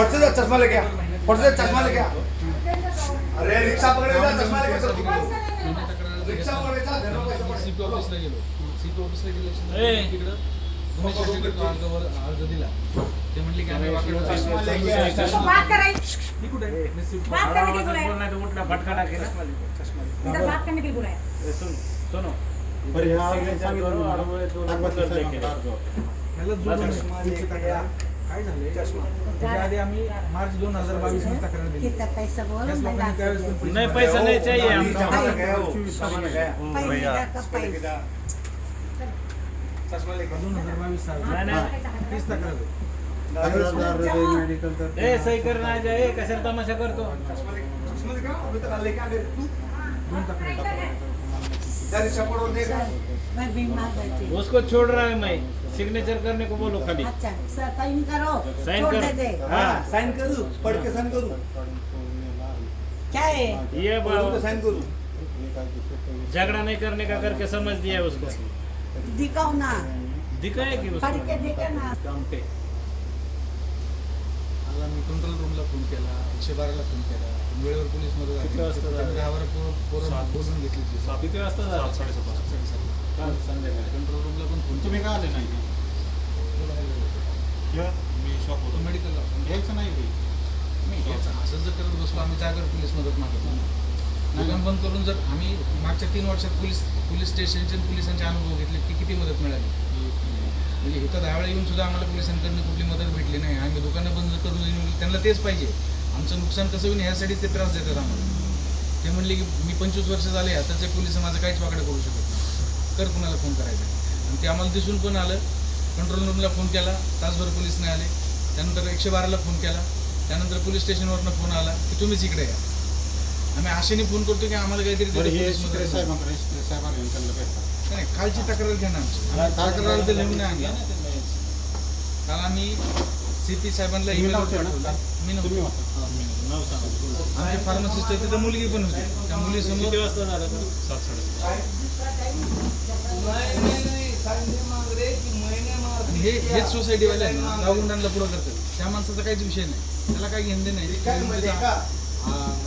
फट से जा चश्मा लेके आ फट से चश्मा लेके आ अरे रिक्षा पकड़े जा चश्मा लेके चल रिक्षा पकड़े जा धनो पैसे पडे. सीपी ऑफिसला गेलो. सीपी ऑफिसला गेलो. ए. तिकडं. अर्ज दिला. ते म्हणले की आम्ही वाकडं चष्मा लेके ही. काय झाले त्याच्या आधी आम्ही मार्च दोन हजार बावीसमध्ये तक्रार दिली. कितना पैसा बोल त्याच लोकांनी त्यावेळेस पण पैसे नहीं. पैसा नहीं चाहिए हमको गया वो गया का? पैसा जा चश्मा लेके दोन हजार बावीस साल. नहीं नहीं. तीस तक्रार तर ए सही करना जाए कशाला तमाशा करतो? दोन तक्रार मैं बीमार बैठी उसको छोड़ रहा है मैं। सिग्नेचर करने को बोलो खाली। अच्छा सर साइन करो। साइन छोड़ करो। दे दे। हाँ। साइन करू? पढ़ के साइन करू? क्या है? ये बा- साइन करू? झगड़ा नहीं करने का करके समझ दिया उसको। दिखाओ ना। दिखाए कि पढ़ उसको के देखा ना। कामटे आज आम्ही कंट्रोल रूमला फ़ोन केला एकशे बाराला फ़ोन केला। वेळेवर पोलीस मदत किती वाजता दहा बारा पोरं- पोरं बोलून घेतली. किती वाजता झालं? संध्याकाळी. कंट्रोल रूमला पण फोन तुम्ही का आले नाही? मी शॉप केला मेडिकलला फोन घ्यायचं नाही काही. घ्यायचं. असं जर करत बसलो आम्ही जागर पोलीस मदत मागतो दुकान बंद करून जर आम्ही मागच्या तीन वर्षात पोलीस पोलीस स्टेशनचे पोलिसांचे अनुभव घेतले की किती मदत मिळाली? म्हणजे इथं दहा वेळा येऊन सुद्धा आम्हाला पोलिसांकडनं कुठली मदत भेटली नाही. आम्ही दुकानं बंद करून येऊन त्यांना तेच पाहिजे. आमचं नुकसान कसं होईल ह्यासाठी ते त्रास देतात आम्हाला. ते म्हणले की मी पंचवीस वर्ष झाले आताचे पोलीस माझं काहीच वाकडं करू शकत नाही. कर कुणाला फोन करायचा आणि ते आम्हाला दिसून पण आलं. कंट्रोल रूमला फोन केला. तासभर पोलीस नाही आले. त्यानंतर एकशे बाराला फोन केला. त्यानंतर पोलीस स्टेशनवरनं फोन आला की तुम्हीच इकडे या. आम्ही आशेने फोन करतो की आम्हाला काहीतरी नाही. कालची तक्रार घ्या ना आमची. तक्रार तर लिहून नाही आणला काल आम्ही सी पी साहेबांना ईमेल? पाठवला. मी तुम्ही नव्हतो. आमची फार्मासिस्ट आहे तिथं मुलगी पण होती. त्या किती वाजता झालं? हे हेच सोसायटीवाले आहेत ना गावगुंडांना पुढं करतात. त्या माणसाचा काहीच विषय नाही. त्याला काही घेणं नाही.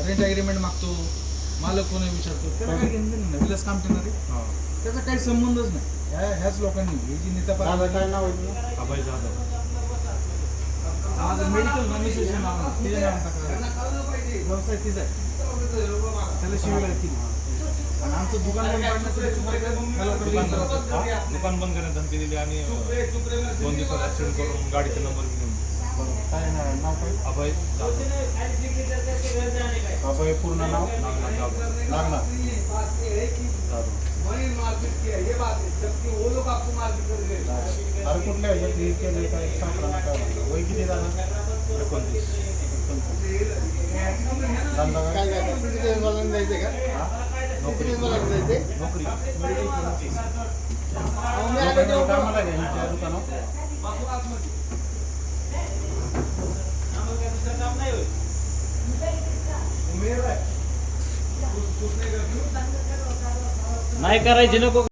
रेंट अग्रीमेंट मागतो मालक कोणी विचारतो त्याला काही घेणं देणं नाही. विलास काम करणारे त्याचा काही संबंधच नाही. ह्या ह्याच लोकांनी ही जी नेता माझं काय नाव आहे तुझं? अभय जाधव. मेडिकल नॉमिसेशन नाव आहे. तिचं नाव टाका व्यवसाय तिचा आहे. त्याला शिवाय केली आणि आमचं दुकान बंद पाडण्यासाठी दुकान. हा? बंद करण्यात धमकी दिली आणि दोन दिवसात ऍक्सिडेंट करून गाडीचा नंबर घेऊन काय नाव काय? अभय अभय पूर्ण नाव? लागला अरे कुठल्या ह्याच्यात हे केलं काय. वय किती झालं? एकोणतीस. धंदा काय? हा? नोकरी नोकरी. कामाला दुकानात नाही करायची नको.